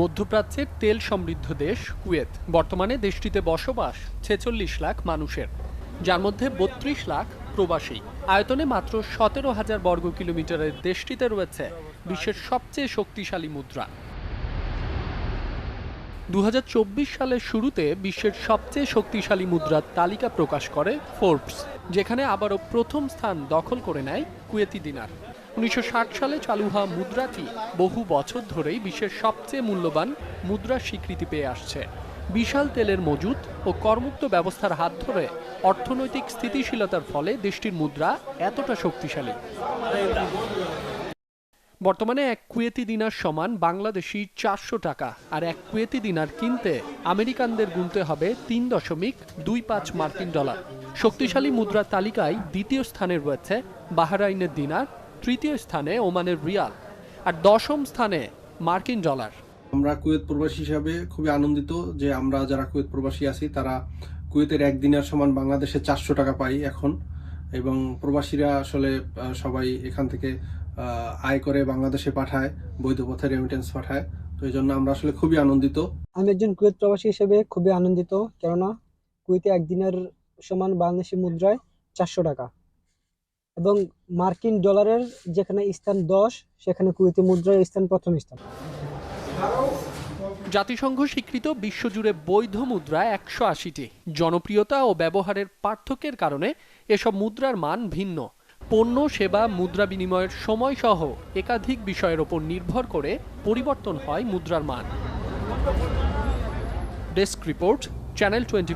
মধ্যপ্রাচ্যের তেল সমৃদ্ধ দেশ, কুয়েত। বর্তমানে দেশটিতে বসবাস ছেচল্লিশ লাখ মানুষের। যার মধ্যে বত্রিশ লাখ প্রবাসী। আয়তনে মাত্র সতেরো হাজার বর্গ কিলোমিটারের দেশটিতে রয়েছে বিশ্বের সবচেয়ে শক্তিশালী মুদ্রা। দু হাজার চব্বিশ সালের শুরুতে বিশ্বের সবচেয়ে শক্তিশালী মুদ্রার তালিকা প্রকাশ করে ফোর্বস, যেখানে আবারও প্রথম স্থান দখল করে নেয় কুয়েতি দিনার। উনিশশো ষাট সালে চালু হওয়া মুদ্রাটি বহু বছর ধরেই বিশ্বের সবচেয়ে মূল্যবান মুদ্রার স্বীকৃতি পেয়ে আসছে। বিশাল তেলের মজুত ও করমুক্ত ব্যবস্থার হাত ধরে অর্থনৈতিক স্থিতিশীলতার ফলে দেশটির মুদ্রা এতটা শক্তিশালী। বর্তমানে এক কুয়েতি দিনার সমান বাংলাদেশি চারশো টাকা আর এক কুয়েতি দিনার কিনতে আমেরিকানদের গুনতে হবে তিন দশমিক দুই পাঁচ মার্কিন ডলার। শক্তিশালী মুদ্রার তালিকায় দ্বিতীয় স্থানে রয়েছে বাহারাইনের দিনার তৃতীয় স্থানে ওমানের রিয়াল আর দশম স্থানে মার্কিন ডলার। আমরা কুয়েত প্রবাসী হিসাবে খুবই আনন্দিত যে আমরা যারা কুয়েত প্রবাসী আছি তারা কুয়েতের একদিনের সমান বাংলাদেশে চারশো টাকা পাই এখন এবং প্রবাসীরা আসলে সবাই এখান থেকে আয় করে বাংলাদেশে পাঠায় বৈধ পথে রেমিটেন্স পাঠায়। তো এই জন্য আমরা আসলে খুবই আনন্দিত। আমি একজন কুয়েত প্রবাসী হিসেবে খুবই আনন্দিত কেননা কুয়েতে একদিনের সমান বাংলাদেশি মুদ্রায় চারশো টাকা। এবং মার্কিন ডলারের যেখানে স্থান দশ সেখানে কুয়েতি মুদ্রার স্থান প্রথম স্থান। জাতিসংঘ স্বীকৃত বিশ্বজুড়ে বৈধ মুদ্রা একশো আশিটি। জনপ্রিয়তা ও ব্যবহারের পার্থক্যের কারণে এসব মুদ্রার মান ভিন্ন। পণ্য সেবা মুদ্রা বিনিময়ের সময় সহ একাধিক বিষয়ের ওপর নির্ভর করে পরিবর্তন হয় মুদ্রার মান। Desk report channel twenty